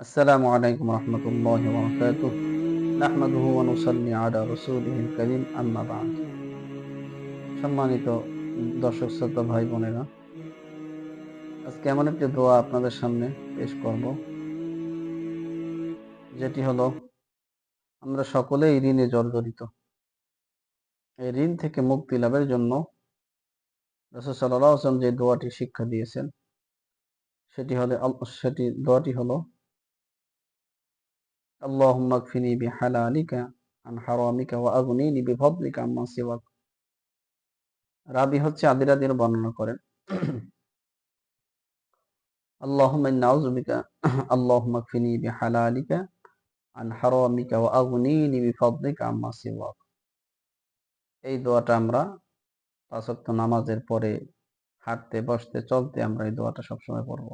আসসালামু আলাইকুম রহমতুল্লাহ বরকাত নাহমাদুহু ওয়া নুসাল্লি আলা রাসূলিহিল কারীম আম্মা বাদ। সম্মানিত দর্শক, শ্রোতা ভাই বোনেরা, আজকে এমন একটি দোয়া আপনাদের সামনে পেশ করব, যেটি হলো, আমরা সকলেই ঋণে জর্জরিত। এই ঋণ থেকে মুক্তি লাভের জন্য রসুল সাল্লাহ আসলাম যে দোয়াটি শিক্ষা দিয়েছেন, সেটি হলে, সেটি দোয়াটি হলো اللهم اكفني بحلالك عن حرامك واغنيني بفضلك عمن سواك রাবি হচ্ছে আদিরাদির বর্ণনা করেন اللهم إنا أعوذ بك اللهم اكفني بحلالك عن حرامك وأغنيني بفضلك عما سواك এই দোয়াটা আমরা পাঁচ ওয়াক্ত নামাজের পরে হাঁটতে বসতে চলতে আমরা এই দোয়াটা সবসময় পড়বো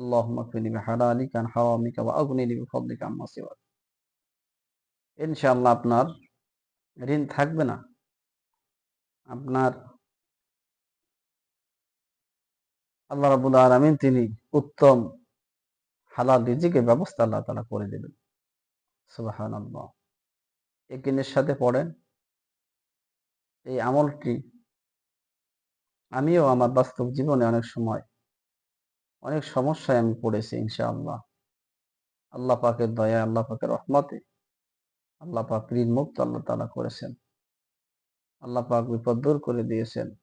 اللهم اكفني بحلالك عن حرامك وأغنيني بفضلك عما سواك ইনশাআল্লাহ আপনার ঋণ থাকবে না আপনার আল্লাহ রাবুল আলমিন তিনি উত্তম হালাল রিজিকের ব্যবস্থা আল্লাহ তালা করে দেবেন সুবাহান আল্লাহ একিনের সাথে পড়েন এই আমলটি আমিও আমার বাস্তব জীবনে অনেক সময় অনেক সমস্যায় আমি পড়েছি, ইনশাআল্লাহ। আল্লাহ পাকের দয়া, আল্লাহ পাকের রহমতে, আল্লাহ পাক ঋণ মুক্ত আল্লাহ তালা করেছেন। আল্লাহ পাক বিপদ দূর করে দিয়েছেন।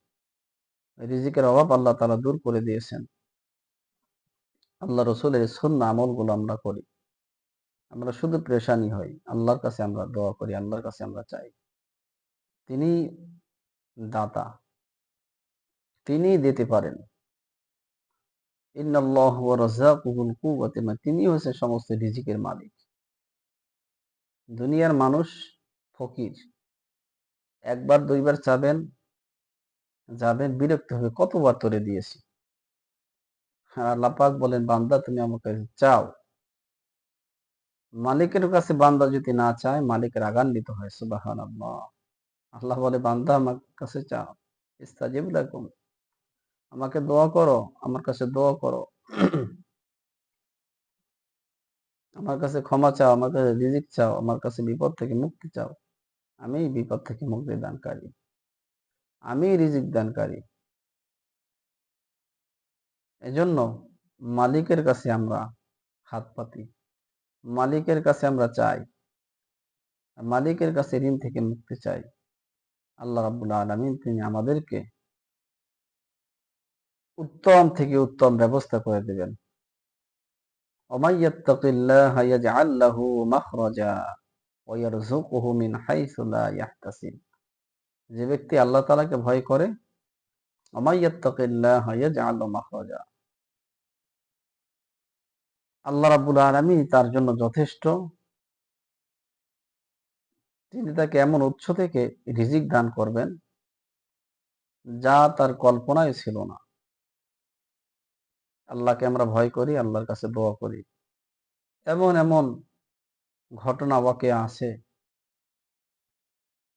রিজিকের অভাব আল্লাহ তালা দূর করে দিয়েছেন। আল্লাহ রসুলের সন্না আমলগুলো আমরা করি। আমরা শুধু প্রেশানি হই। আল্লাহর কাছে আমরা দোয়া করি, আল্লাহর কাছে আমরা চাই। তিনি দাতা। তিনি দিতে পারেন। তিনি হচ্ছে সমস্ত রিজিকের মালিক। দুনিয়ার মানুষ ফকির। একবার, দুইবার চাবেন, যাবেন, বিরক্ত হবে কতবার তোরে দিয়েছি। আল্লাহ পাক বলেন, বান্দা, তুমি আমার কাছে চাও। মালিকের কাছে বান্দা যদি না চায়, মালিকের আগান্বিত হয় সুবাহান আল্লাহ বলে, বান্দা, আমার কাছে চাও। ইস্তাজিব লাকুম। আমাকে দোয়া করো, আমার কাছে দোয়া করো। আমার কাছে ক্ষমা চাও, আমার কাছে রিজিক চাও, আমার কাছে বিপদ থেকে মুক্তি চাও। আমি বিপদ থেকে মুক্তি দানকারী। আমি রিজিক দানকারী। এজন্য মালিকের কাছে আমরা হাত পাতি। মালিকের কাছে আমরা চাই। মালিকের কাছে ঋণ থেকে মুক্তি চাই। আল্লাহ রাবুল আলমিন, তিনি আমাদেরকে উত্তম থেকে উত্তম ব্যবস্থা করে দেবেন। যে ব্যক্তি আল্লাহ তালাকে ভয় করে আল্লাহ রাবুল আলমী তার জন্য যথেষ্ট। তিনি তাকে এমন উৎস থেকে রিজিক দান করবেন যা তার কল্পনায় ছিল না। আল্লাহকে আমরা ভয় করি, আল্লাহর কাছে দোয়া করি। এমন এমন ঘটনা ওয়াকে আছে।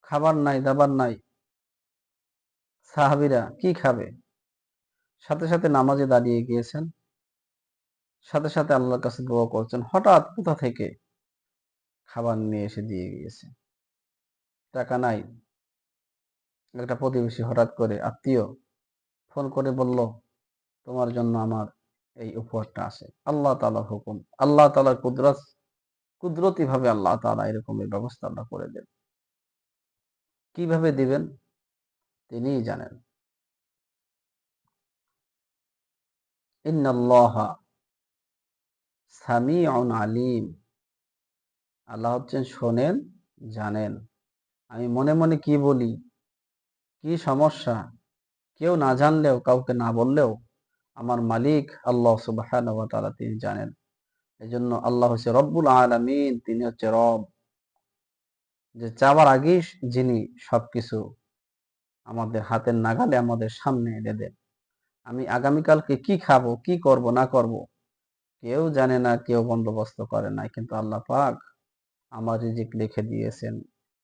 খাবার নাই, দাবার নাই। সাহাবিরা কি খাবে? সাথে সাথে নামাজে দাঁড়িয়ে গিয়েছেন। সাথে সাথে আল্লাহর কাছে দোয়া করছেন। হঠাৎ কোথা থেকে খাবার নিয়ে এসে দিয়ে গিয়েছে? টাকা নাই। একটা প্রতিবেশী হঠাৎ করে আত্মীয় ফোন করে বলল, তোমার জন্য আমার এই উপহারটা আছে আল্লাহ তালার হুকুম, আল্লাহ তালার কুদরত, কুদরতি ভাবে আল্লাহ তালা এরকম এই ব্যবস্থা করে দেন। কীভাবে দিবেন? তিনিই জানেন। আলিম। আল্লাহ হচ্ছেন শোনেন, জানেন। আমি মনে মনে কি বলি? কি সমস্যা? কেউ না জানলেও, কাউকে না বললেও আমার মালিক আল্লাহ সুবাহ তিনি জানেন। এই জন্য আল্লাহ হচ্ছে রব্বুল আলমিন, তিনি হচ্ছে রব। যে চাওয়ার আগেই যিনি সবকিছু আমাদের হাতের নাগালে আমাদের সামনে এনে দেন। আমি আগামীকালকে কি খাব, কি করব, না করব, কেউ জানে না, কেউ বন্দোবস্ত করে না, কিন্তু আল্লাহ পাক আমার রিজিক লিখে দিয়েছেন।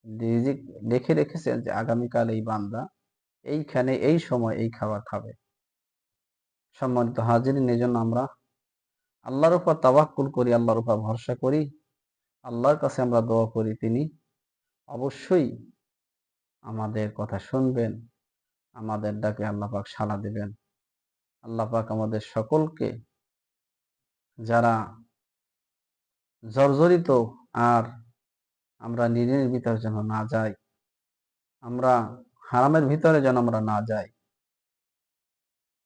রিজিক লিখে রেখেছেন যে আগামীকাল এই বান্দা এইখানে এই সময় এই খাবার খাবে। সম্মানিত হাজির জন্য আমরা আল্লাহর উপর তাওয়াক্কুল করি, আল্লাহর উপর ভরসা করি, আল্লাহর কাছে আমরা দোয়া করি, তিনি অবশ্যই আমাদের কথা শুনবেন, আমাদের ডাকে আল্লাহ পাক সাড়া দিবেন। আল্লাহ পাক আমাদের সকলকে, যারা জর্জরিত আর আমরা ঋণের ভিতরে যেন না যাই, আমরা হারামের ভিতরে যেন আমরা না যাই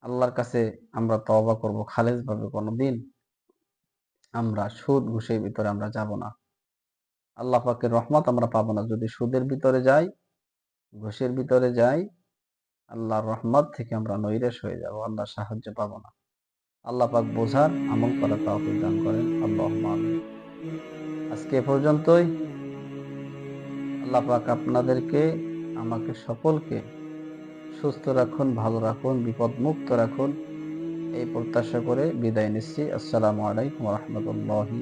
আল্লাহর কাছে আমরা তওবা করব খালেজ ভাবে কোনোদিন। আমরা সুদ ঘুষের ভিতরে আমরা যাব না। আল্লাহ পাকের রহমত আমরা পাবো না। যদি সুদের ভিতরে যাই, ঘুষের ভিতরে যাই, আল্লাহর রহমত থেকে আমরা নৈরাশ হয়ে যাব আল্লাহর সাহায্য পাবো না। আল্লাহ পাক বোঝার, আমল করার তৌফিক দান করেন। আল্লাহ আজকে এ পর্যন্তই। আল্লাহ পাক আপনাদেরকে, আমাকে সকলকে সুস্থ রাখুন, ভালো রাখুন বিপদ মুক্ত রাখুন। এই প্রত্যাশা করে বিদায় নিচ্ছি। আসসালামু আলাইকুম রহমতুল্লাহি